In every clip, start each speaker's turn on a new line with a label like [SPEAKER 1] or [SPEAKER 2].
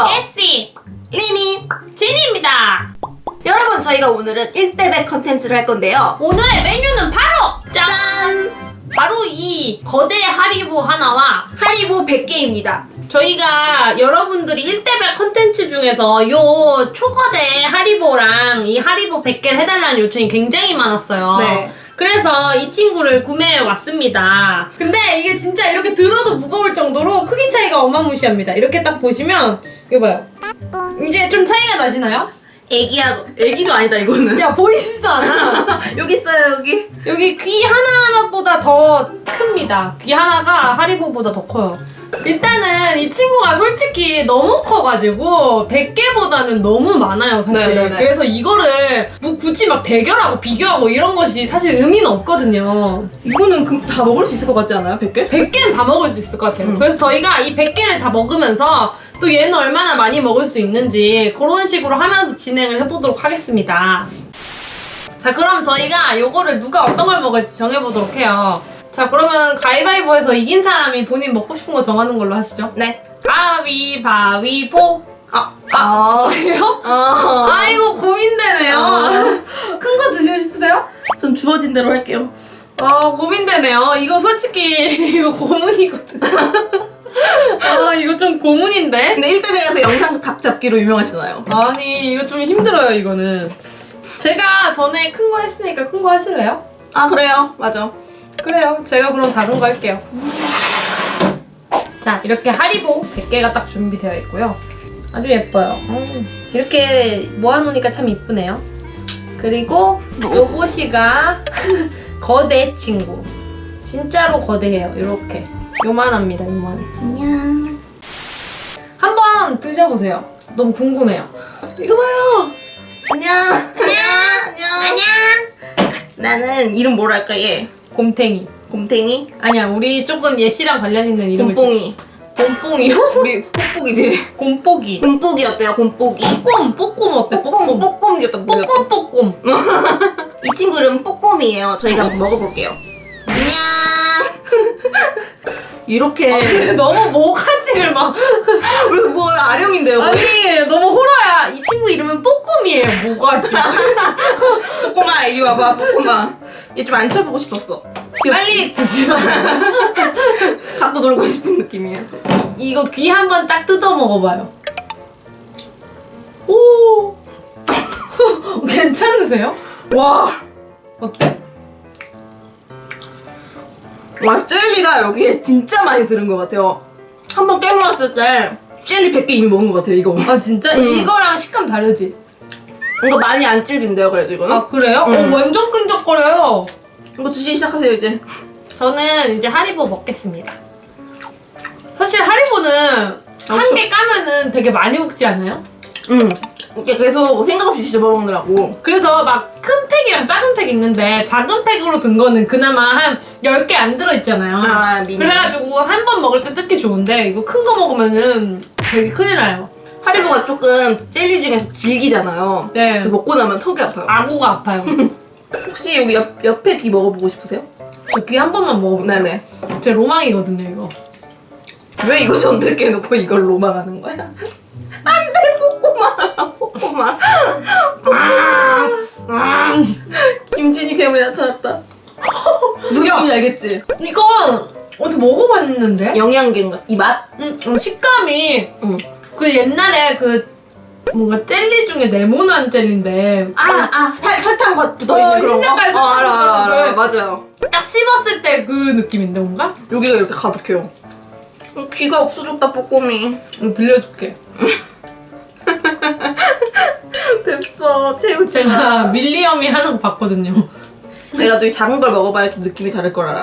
[SPEAKER 1] 멤버
[SPEAKER 2] 에씨
[SPEAKER 1] 리니
[SPEAKER 2] 진입니다.
[SPEAKER 1] 여러분 저희가 오늘은 1대100 컨텐츠를 할 건데요
[SPEAKER 2] 오늘의 메뉴는 바로 짠!
[SPEAKER 1] 짠!
[SPEAKER 2] 바로 이 거대 하리보 하나와
[SPEAKER 1] 하리보 100개입니다
[SPEAKER 2] 저희가 여러분들이 1대100 컨텐츠 중에서 요 초거대 하리보랑 이 하리보 100개를 해달라는 요청이 굉장히 많았어요.
[SPEAKER 1] 네.
[SPEAKER 2] 그래서 이 친구를 구매해 왔습니다. 근데 이게 진짜 이렇게 들어도 무거울 정도로 크기 차이가 어마무시합니다. 이렇게 딱 보시면 이거 봐요. 이제 좀 차이가 나시나요?
[SPEAKER 1] 애기야 애기도 아니다 이거는
[SPEAKER 2] 야 보이지도 않아.
[SPEAKER 1] 여기 있어요 여기
[SPEAKER 2] 여기 귀 하나보다 더 큽니다. 귀 하나가 하리보보다 더 커요. 일단은 이 친구가 솔직히 너무 커가지고 100개보다는 너무 많아요 사실.
[SPEAKER 1] 네네네.
[SPEAKER 2] 그래서 이거를 뭐 굳이 막 대결하고 비교하고 이런 것이 사실 의미는 없거든요.
[SPEAKER 1] 이거는 그, 다 먹을 수 있을 것 같지 않아요? 100개?
[SPEAKER 2] 100개는 다 먹을 수 있을 것 같아요.
[SPEAKER 1] 음.
[SPEAKER 2] 그래서 저희가 이 100개를 다 먹으면서 또 얘는 얼마나 많이 먹을 수 있는지 그런 식으로 하면서 진행을 해보도록 하겠습니다. 자, 그럼 저희가 요거를 누가 어떤 걸 먹을지 정해보도록 해요. 자, 그러면 가위바위보에서 이긴 사람이 본인 먹고 싶은 거 정하는 걸로 하시죠.
[SPEAKER 1] 네
[SPEAKER 2] 가위바위보.
[SPEAKER 1] 아,
[SPEAKER 2] 아,
[SPEAKER 1] 아,
[SPEAKER 2] 저요?
[SPEAKER 1] 아,
[SPEAKER 2] 아, 이거 고민되네요.
[SPEAKER 1] 아.
[SPEAKER 2] 큰거 드시고 싶으세요?
[SPEAKER 1] 전 주어진 대로 할게요
[SPEAKER 2] 아 고민되네요. 이거 솔직히 이거 고문이거든. 아 이거 좀 고문인데?
[SPEAKER 1] 근데 1대100에서 영상 각 잡기로 유명하시잖아요
[SPEAKER 2] 아니 이거 좀 힘들어요 이거는. 제가 전에 큰 거 했으니까 큰 거 하실래요?
[SPEAKER 1] 아 그래요 맞아
[SPEAKER 2] 그래요. 제가 그럼 작은 거 할게요. 자 이렇게 하리보 100개가 딱 준비되어 있고요. 아주 예뻐요. 음, 이렇게 모아놓으니까 참 이쁘네요. 그리고 요것이가 거대 친구. 진짜로 거대해요. 이렇게 요만합니다. 요만해.
[SPEAKER 1] 안녕
[SPEAKER 2] 한번 드셔보세요. 너무 궁금해요.
[SPEAKER 1] 이거 봐요 안녕 안녕 안녕 나는 이름 뭐라 할까 얘
[SPEAKER 2] 곰탱이.
[SPEAKER 1] 곰탱이
[SPEAKER 2] 아니야, 우리 조금 예시랑 관련 있는 이름을.
[SPEAKER 1] 곰뽕이
[SPEAKER 2] 지- 곰뽕이요?
[SPEAKER 1] 우리 뽁뽁이지
[SPEAKER 2] 곰뽀기.
[SPEAKER 1] 곰뽁이 어때요 곰뽁이
[SPEAKER 2] 뽀꼼, 뽀꼼 어때?
[SPEAKER 1] 뽁꼼
[SPEAKER 2] 뽀꼼.
[SPEAKER 1] 뽁꼼이었다 뭐였다
[SPEAKER 2] 뽀꼼, 뽀꼼.
[SPEAKER 1] 이 친구 이름 뽁꼼이에요 저희가 한번 먹어볼게요 안녕 이렇게
[SPEAKER 2] 근데 너무 모가지를 막.
[SPEAKER 1] 왜뭐 아령인데요
[SPEAKER 2] 아니,
[SPEAKER 1] 우리?
[SPEAKER 2] 너무 호러야. 이 친구 이름은 뽀꼼이에요, 모가지.
[SPEAKER 1] 뽁꼼아 이리 와봐 뽁꼼아 얘좀 앉혀보고 싶었어 귀엽지?
[SPEAKER 2] 빨리 드시면.
[SPEAKER 1] 갖고 놀고 싶은 느낌이야
[SPEAKER 2] 이거 귀 한 번 딱 뜯어 먹어봐요. 오. 괜찮으세요?
[SPEAKER 1] 와
[SPEAKER 2] 어때?
[SPEAKER 1] 와 젤리가 여기에 진짜 많이 들은 것 같아요 한 번 깨물었을 때 젤리 100개 이미 먹은 것 같아요 이거
[SPEAKER 2] 아, 진짜?
[SPEAKER 1] 음.
[SPEAKER 2] 이거랑 식감 다르지?
[SPEAKER 1] 이거 많이 안 질긴데요 그래도 이거는
[SPEAKER 2] 아, 그래요?
[SPEAKER 1] 음.
[SPEAKER 2] 어, 완전 끈적거려요.
[SPEAKER 1] 이거 드시기 시작하세요 이제
[SPEAKER 2] 저는 이제 하리보 먹겠습니다. 사실 하리보는 한 개 까면은 되게 많이 먹지 않아요?
[SPEAKER 1] 응 이렇게 계속 생각 없이 씹어먹느라고
[SPEAKER 2] 그래서 막 큰 팩이랑 작은 팩 있는데 작은 팩으로 든 거는 그나마 한 10개 안 들어있잖아요.
[SPEAKER 1] 아, 미니.
[SPEAKER 2] 그래가지고 한 번 먹을 때 뜯기 좋은데 이거 큰 거 먹으면은 되게 큰일 나요.
[SPEAKER 1] 하리보가 조금 젤리 중에서 질기잖아요
[SPEAKER 2] 네.
[SPEAKER 1] 그래서 먹고 나면 턱이 아파요
[SPEAKER 2] 아구가 아파요.
[SPEAKER 1] 혹시 여기 옆, 옆에 귀 먹어보고 싶으세요?
[SPEAKER 2] 저 귀 한 번만 먹어볼게요.
[SPEAKER 1] 네네
[SPEAKER 2] 제 로망이거든요 이거.
[SPEAKER 1] 왜 이거 선택해 놓고 이걸 로망하는 거야? 안
[SPEAKER 2] 아,
[SPEAKER 1] 김진이 괴물이 나타났다 무슨
[SPEAKER 2] 야.
[SPEAKER 1] 알겠지?
[SPEAKER 2] 이거 어디서 먹어봤는데?
[SPEAKER 1] 영양갱 이 맛?
[SPEAKER 2] 음, 어, 식감이
[SPEAKER 1] 응.
[SPEAKER 2] 그 옛날에 그 뭔가 젤리 중에 네모난 젤리인데
[SPEAKER 1] 아아 설탕 거
[SPEAKER 2] 어,
[SPEAKER 1] 묻어있는 그런 거?
[SPEAKER 2] 흰색깔
[SPEAKER 1] 어 알아 알아 알아, 알아
[SPEAKER 2] 설탕
[SPEAKER 1] 맞아요
[SPEAKER 2] 딱 씹었을 때 그 느낌인데 뭔가?
[SPEAKER 1] 여기가 이렇게 가득해요 어, 귀가 없어졌다 뽀꼬미
[SPEAKER 2] 이거 빌려줄게.
[SPEAKER 1] 됐어 채우지
[SPEAKER 2] 제가 밀리엄이 하는 거 봤거든요.
[SPEAKER 1] 내가 또 이 작은 걸 먹어봐야 좀 느낌이 다를 걸 알아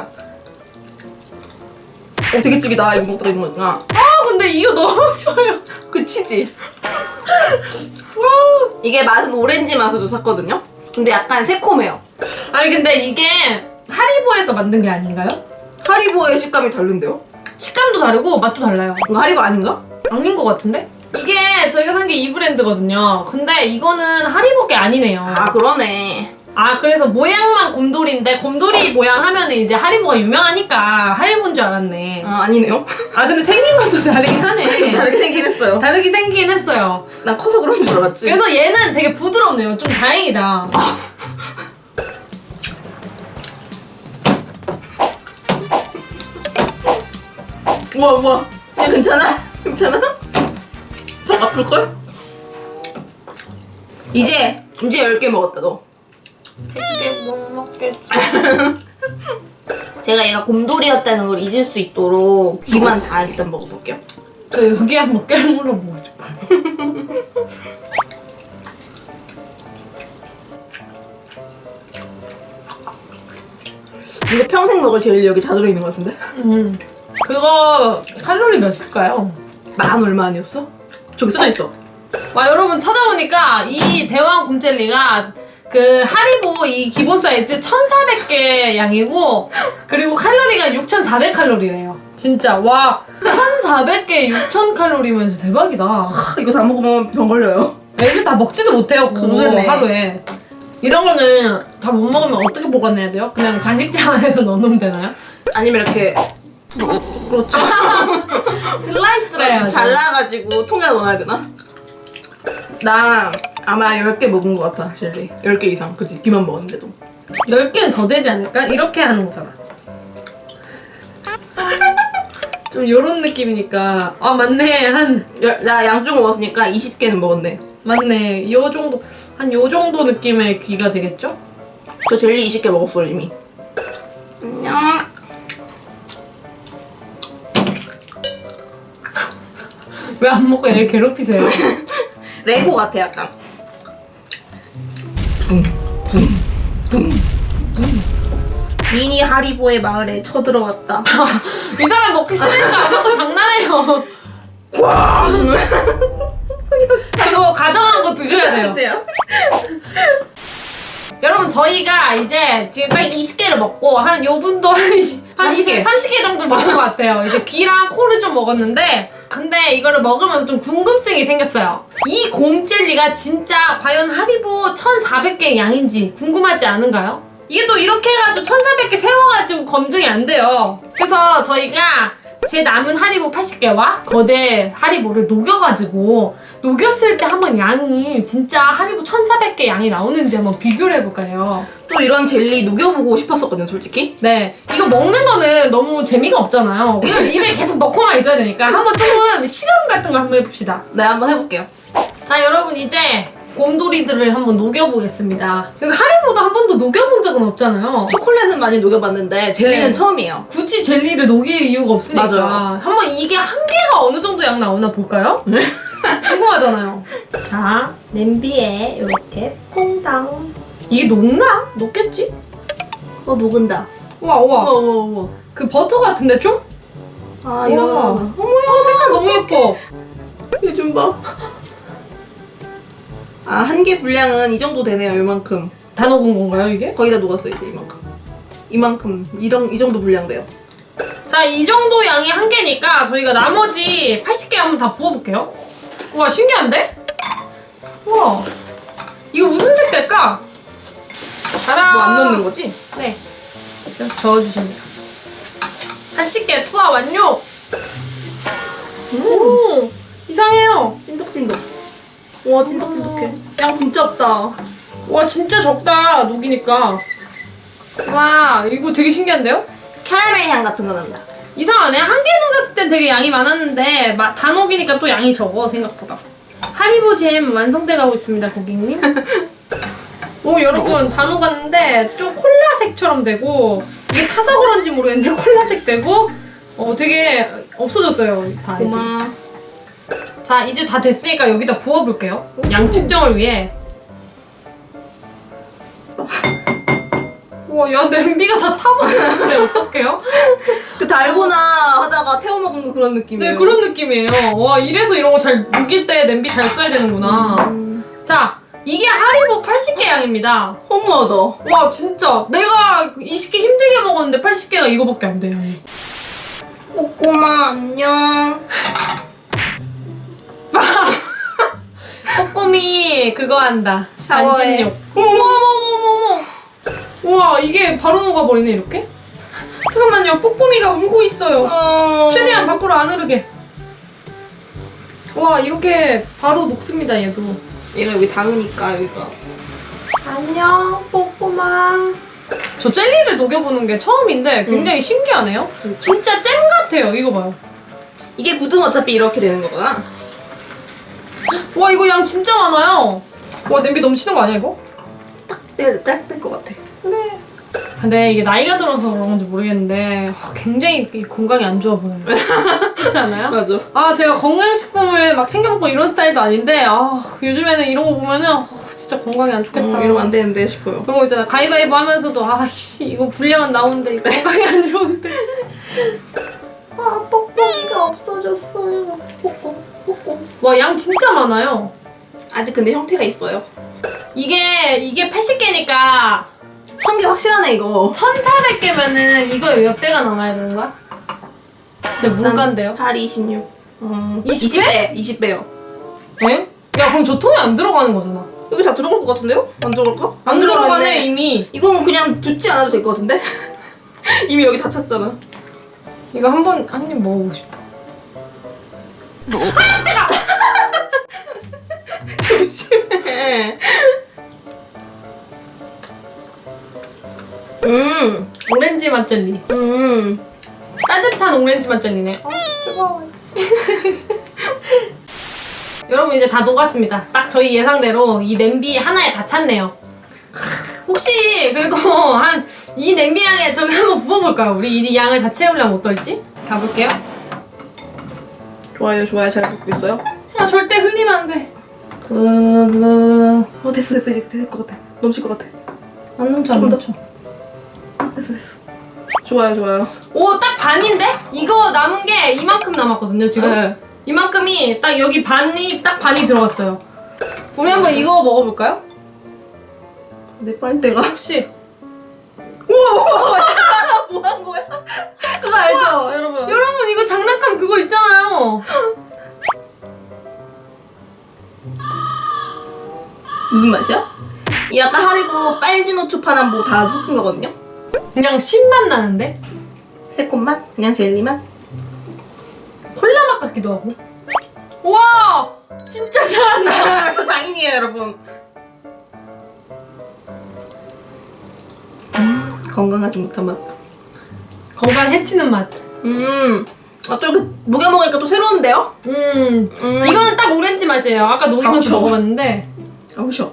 [SPEAKER 1] 어 되게 질기다 이거 먹다가 이거 먹으니까
[SPEAKER 2] 아 근데 이거 너무 좋아요.
[SPEAKER 1] 그 치지
[SPEAKER 2] 와.
[SPEAKER 1] 이게 맛은 오렌지 맛으로 샀거든요 근데 약간 새콤해요
[SPEAKER 2] 아니 근데 이게 하리보에서 만든 게 아닌가요?
[SPEAKER 1] 하리보의 식감이 다른데요?
[SPEAKER 2] 식감도 다르고 맛도 달라요.
[SPEAKER 1] 이거 하리보 아닌가?
[SPEAKER 2] 아닌 것 같은데? 이게 저희가 산 게 이 브랜드거든요. 근데 이거는 하리보 게 아니네요.
[SPEAKER 1] 아 그러네
[SPEAKER 2] 아 그래서 모양만 곰돌이인데 곰돌이 모양 하면은 이제 하리보가 유명하니까 하리보인 줄 알았네.
[SPEAKER 1] 아 아니네요.
[SPEAKER 2] 아 근데 생긴 것도 다르긴 하네.
[SPEAKER 1] 다르게 생긴 했어요.
[SPEAKER 2] 다르게 생기긴 했어요.
[SPEAKER 1] 난 커서 그런 줄 알았지.
[SPEAKER 2] 그래서 얘는 되게 부드럽네요. 좀 다행이다.
[SPEAKER 1] 우와 우와. 야 괜찮아? 괜찮아? 턱 아플 걸? 이제 이제 10개 먹었다 너.
[SPEAKER 2] 이게 못 먹겠지.
[SPEAKER 1] 제가 얘가 곰돌이였다는 걸 잊을 수 있도록 귀만 다 일단 먹어볼게요.
[SPEAKER 2] 저 여기 한번 깨물어 보고 싶어요.
[SPEAKER 1] 이거 평생 먹을 여기 다 들어있는 것 같은데?
[SPEAKER 2] 음. 그거 칼로리 몇일까요?
[SPEAKER 1] 만 얼마 아니었어? 저기 써져 있어.
[SPEAKER 2] 와 여러분 찾아보니까 이 대왕 곰젤리가 그 하리보 이 기본 사이즈 1400개 양이고 그리고 칼로리가 6400 칼로리래요 진짜 와 1400개 6000 칼로리면 진짜 대박이다
[SPEAKER 1] 아, 이거 다 먹으면 병 걸려요.
[SPEAKER 2] 애들 다 먹지도 못해요 그거
[SPEAKER 1] 그러네.
[SPEAKER 2] 하루에 이런 거는 다 못 먹으면 어떻게 보관해야 돼요? 그냥 간식장 안에서 넣어놓으면 되나요?
[SPEAKER 1] 아니면 이렇게 그렇죠.
[SPEAKER 2] 슬라이스를 해야죠
[SPEAKER 1] 잘라가지고 통에 넣어야 되나? 나 아마 10개 먹은 것 같아 젤리 10개 이상 그치 귀만 먹었는데도
[SPEAKER 2] 10개는 더 되지 않을까? 이렇게 하는 거잖아. 좀 요런 느낌이니까 아 맞네 한
[SPEAKER 1] 열- 나 양쪽 먹었으니까 20개는 먹었네
[SPEAKER 2] 맞네 요 정도 한 요 정도 느낌의 귀가 되겠죠?
[SPEAKER 1] 저 젤리 20개 먹었어 이미
[SPEAKER 2] 왜 안 먹고 얘를 괴롭히세요?
[SPEAKER 1] 레고 같아 약간 미니 하리보의 마을에 쳐들어왔다
[SPEAKER 2] 이 사람 먹기 싫으니까 안 먹고 장난해요. 그거 가져가는 거 드셔야 돼요.
[SPEAKER 1] 어때요?
[SPEAKER 2] 여러분 저희가 이제 지금 딱 20개를 먹고 한 요 분도 한
[SPEAKER 1] 30개.
[SPEAKER 2] 30개 정도 먹은 것 같아요. 이제 귀랑 코를 좀 먹었는데 근데 이거를 먹으면서 좀 궁금증이 생겼어요. 이 곰젤리가 진짜 과연 하리보 1,400개 양인지 궁금하지 않은가요? 이게 또 이렇게 해가지고 1,400개 세워가지고 검증이 안 돼요. 그래서 저희가 제 남은 하리보 80개와 거대 하리보를 녹여가지고 녹였을 때 한번 양이 진짜 하리보 1,400개 양이 나오는지 한번 비교를 해볼까요?
[SPEAKER 1] 또 이런 젤리 녹여보고 싶었었거든 솔직히
[SPEAKER 2] 네, 이거 먹는 거는 너무 재미가 없잖아요. 그냥 입에 계속 넣고만 있어야 되니까 한번 조금 실험 같은 거 한번 해봅시다.
[SPEAKER 1] 네 한번 해볼게요
[SPEAKER 2] 자, 여러분 이제 곰돌이들을 한번 녹여보겠습니다. 이거 하리보도 한 번도 녹여본 적은 없잖아요.
[SPEAKER 1] 초콜릿은 많이 녹여봤는데 젤리는
[SPEAKER 2] 네.
[SPEAKER 1] 처음이에요
[SPEAKER 2] 굳이 젤리를 녹일 이유가 없으니까
[SPEAKER 1] 맞아요.
[SPEAKER 2] 한번 이게 한 개가 어느 정도 양 나오나 볼까요? 궁금하잖아요. 자, 냄비에 이렇게 퐁당. 이게 녹나? 녹겠지?
[SPEAKER 1] 어 녹은다
[SPEAKER 2] 우와
[SPEAKER 1] 우와
[SPEAKER 2] 우와.
[SPEAKER 1] 우와 우와
[SPEAKER 2] 그 버터 같은데 좀?
[SPEAKER 1] 아
[SPEAKER 2] 우와.
[SPEAKER 1] 이런
[SPEAKER 2] 어머 야 색깔 너무 예뻐.
[SPEAKER 1] 요즘 봐. 아, 한 개 분량은 이 정도 되네요, 이만큼.
[SPEAKER 2] 다 녹은 건가요 이게?
[SPEAKER 1] 거의 다 녹았어, 이제 이만큼. 이만큼, 이런, 이 정도 분량 돼요.
[SPEAKER 2] 자, 이 정도 양이 한 개니까 저희가 나머지 80개 한번 다 부어볼게요. 우와, 신기한데? 우와. 이거 무슨 색 될까? 짜란.
[SPEAKER 1] 뭐 안 넣는 거지?
[SPEAKER 2] 네. 좀 저어주시면 돼요. 80개 투하 완료! 오, 이상해요.
[SPEAKER 1] 찐득찐득. 와, 찐득찐득해. 양 진짜 없다.
[SPEAKER 2] 와, 진짜 적다, 녹이니까. 와, 이거 되게 신기한데요?
[SPEAKER 1] 캐러멜 향 같은 거 난다.
[SPEAKER 2] 이상하네. 한 개 녹였을 땐 되게 양이 많았는데 마- 다 녹이니까 또 양이 적어 생각보다. 하리보 잼 완성돼 가고 있습니다, 고객님. 오 여러분 다 녹았는데 좀 콜라색처럼 되고 이게 타서 그런지 모르겠는데 콜라색 되고 어 되게 없어졌어요 다 이제.
[SPEAKER 1] 고마.
[SPEAKER 2] 자 이제 다 됐으니까 여기다 부어볼게요. 양 측정을 위해. 와 야 냄비가 다 타버렸는데 어떡해요?
[SPEAKER 1] 그 달고나 하다가 태워 먹은 거 그런 느낌이에요.
[SPEAKER 2] 네 그런 느낌이에요. 와 이래서 이런 거 잘 녹일 때 냄비 잘 써야 되는구나.
[SPEAKER 1] 음,
[SPEAKER 2] 자 이게 하리보 80개 양입니다.
[SPEAKER 1] 허무하다.
[SPEAKER 2] 와 진짜 내가 20개 힘들게 먹었는데 80개가 이거밖에 안 돼요.
[SPEAKER 1] 꼬꼬마, 안녕.
[SPEAKER 2] 꼬꼬미 그거 한다.
[SPEAKER 1] 샤워해.
[SPEAKER 2] 반신욕. 어머머머머머. 우와 이게 바로 녹아버리네 이렇게? 잠깐만요 뽀꼬미가 울고 있어요
[SPEAKER 1] 어...
[SPEAKER 2] 최대한 밖으로 안 흐르게 와 이렇게 바로 녹습니다 얘도
[SPEAKER 1] 얘가 여기 닿으니까 여기가.
[SPEAKER 2] 안녕 뽀꼬마 저 젤리를 녹여보는 게 처음인데 굉장히 신기하네요 진짜 잼 같아요 이거 봐요
[SPEAKER 1] 이게 굳으면 어차피 이렇게 되는 거구나.
[SPEAKER 2] 와 이거 양 진짜 많아요 와 냄비 넘치는 거 아니야 이거?
[SPEAKER 1] 떼야 뗄것 같아.
[SPEAKER 2] 네. 근데 이게 나이가 들어서 그런 건지 모르겠는데 아, 굉장히 이 건강이 안 좋아 보여요. 그렇지 않아요?
[SPEAKER 1] 맞아.
[SPEAKER 2] 아 제가 건강식품을 막 챙겨 먹고 이런 스타일도 아닌데 아 요즘에는 이런 거 보면은 아, 진짜 건강이 안 좋겠다.
[SPEAKER 1] 음, 이러면 안 되는데 싶어요.
[SPEAKER 2] 그런 거 있잖아 가위바위보 하면서도 아씨 이거 분량은 나오는데 이거 건강이 안 좋은데 아 뻑뻑이가 없어졌어요 뻑뻑 와 양 진짜 많아요
[SPEAKER 1] 아직 근데 형태가 있어요.
[SPEAKER 2] 이게 이게 80개니까
[SPEAKER 1] 천개 확실하네 이거.
[SPEAKER 2] 1400개면은 이거 몇 대가 남아야 되는 거야? 제 문과인데요
[SPEAKER 1] 8, 26. 음,
[SPEAKER 2] 20 배?
[SPEAKER 1] 20배. 20배요.
[SPEAKER 2] 응? 야 그럼 저 통에 안 들어가는 거잖아
[SPEAKER 1] 여기 다 들어갈 것 같은데요? 안 들어갈까?
[SPEAKER 2] 안 들어가네. 이미
[SPEAKER 1] 이건 그냥 붓지 않아도 될 것 같은데? 이미 여기 다 찼잖아.
[SPEAKER 2] 이거 한 번 한 입 먹어보고 싶어
[SPEAKER 1] 조심해. 음,
[SPEAKER 2] 오렌지 맛 젤리
[SPEAKER 1] 음.
[SPEAKER 2] 따뜻한 오렌지 맛 젤리네 어 뜨거워 여러분 이제 다 녹았습니다 딱 저희 예상대로 이 냄비 하나에 다 찼네요 혹시 그래도 한 이 냄비 양에 저기 한번 부어볼까요? 우리 이 양을 다 채우려면 어떨지? 가볼게요
[SPEAKER 1] 좋아요, 좋아요. 잘 먹고 있어요.
[SPEAKER 2] 아 절대 흘리면 안 돼. 그...
[SPEAKER 1] 어, 됐어, 됐어. 이제 될 것 같아. 넘칠 것 같아.
[SPEAKER 2] 안 넘쳐
[SPEAKER 1] 안좀 더.
[SPEAKER 2] 넘쳐.
[SPEAKER 1] 됐어, 됐어. 좋아요, 좋아요.
[SPEAKER 2] 오 딱 반인데? 이거 남은 게 이만큼 남았거든요 지금.
[SPEAKER 1] 네.
[SPEAKER 2] 이만큼이 딱 여기 반이 딱 반이 들어갔어요. 우리 한번 이거 먹어볼까요?
[SPEAKER 1] 내 빨대가.
[SPEAKER 2] 혹시
[SPEAKER 1] 뭐한 거야? 그거 알죠,
[SPEAKER 2] 그거 있잖아요.
[SPEAKER 1] 무슨 맛이야? 이 아까 하리보 빨주노 초파남 뭐다 섞은 거거든요?
[SPEAKER 2] 그냥 신맛 나는데
[SPEAKER 1] 새콤 맛? 그냥 젤리 맛?
[SPEAKER 2] 콜라 맛 같기도 하고. 와 진짜 잘한다.
[SPEAKER 1] 저 장인이에요, 여러분. 음, 건강하지 못한 맛.
[SPEAKER 2] 건강 해치는 맛.
[SPEAKER 1] 음, 아, 또 이렇게 녹여 먹으니까 또 새로운데요?
[SPEAKER 2] 음.
[SPEAKER 1] 음.
[SPEAKER 2] 이거는 딱 오렌지 맛이에요. 아까 녹이면서
[SPEAKER 1] 아우,
[SPEAKER 2] 먹어봤는데.
[SPEAKER 1] 아우, 쉬어.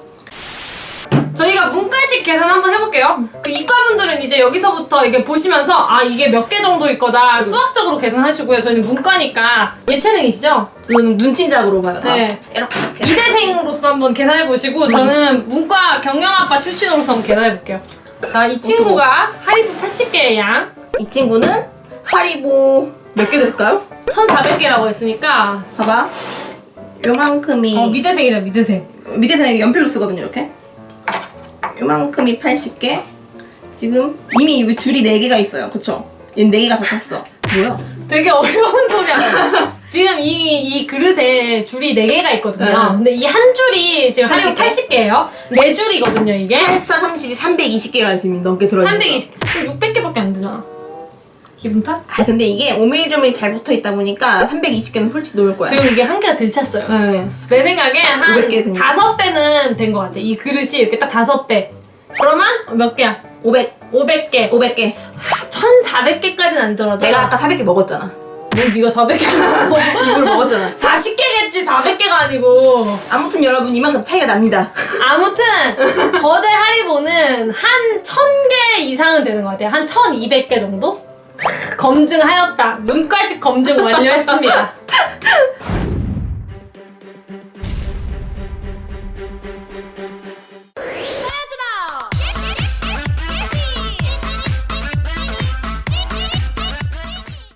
[SPEAKER 2] 저희가 문과식 계산 한번 해볼게요. 그 이과분들은 이제 여기서부터 이게 보시면서 아 이게 몇 개 정도일 거다 수학적으로 계산하시고요. 저희는 문과니까 예체능이시죠?
[SPEAKER 1] 저는 눈친작으로 봐요. 다.
[SPEAKER 2] 네.
[SPEAKER 1] 이렇게, 이렇게.
[SPEAKER 2] 미대생으로서 한번 계산해 보시고 저는 문과 경영학과 출신으로서 한번 계산해 볼게요. 자, 이 친구가 하리보 80개의 양
[SPEAKER 1] 이 친구는 하리보 몇 개 됐을까요?
[SPEAKER 2] 1,400개라고 했으니까
[SPEAKER 1] 봐봐. 요만큼이
[SPEAKER 2] 어 미대생이다 미대생.
[SPEAKER 1] 밑에서는 연필로 쓰거든요, 이렇게. 요만큼이 80개. 지금 이미 여기 줄이 4개가 있어요. 그쵸? 얘는 4개가 다 찼어. 뭐야?
[SPEAKER 2] 되게 어려운 소리 하네. 지금 이, 이 그릇에 줄이 4개가 있거든요.
[SPEAKER 1] 네.
[SPEAKER 2] 근데 이 한 줄이 지금 하리보
[SPEAKER 1] 80
[SPEAKER 2] 80개예요. 4줄이거든요, 이게.
[SPEAKER 1] 84, 32, 320개가 지금 넘게 들어있는
[SPEAKER 2] 320, 600개밖에 안 되잖아. 기분 탓?
[SPEAKER 1] 아 근데 이게 오밀조밀 잘 붙어 있다 보니까 320개는 훨씬 넘을 거야.
[SPEAKER 2] 그리고 이게 한 개가 덜 찼어요.
[SPEAKER 1] 네.
[SPEAKER 2] 내 생각에 한
[SPEAKER 1] 500개 생겨.
[SPEAKER 2] 다섯 배는 된 것 같아. 이 그릇이 이렇게 딱 다섯 배. 그러면 몇 개야?
[SPEAKER 1] 500,
[SPEAKER 2] 500개.
[SPEAKER 1] 500개.
[SPEAKER 2] 1,400개까지는 안 들어도.
[SPEAKER 1] 내가 아까 400개 먹었잖아.
[SPEAKER 2] 뭘 네가 400개 먹어?
[SPEAKER 1] 이걸 먹었잖아.
[SPEAKER 2] 40개겠지 400개가 아니고.
[SPEAKER 1] 아무튼 여러분 이만큼 차이가 납니다.
[SPEAKER 2] 아무튼 거대 하리보는 한 1000개 이상은 되는 것 같아요. 한 1200개 정도? 검증하였다. 눈가식 검증 완료했습니다.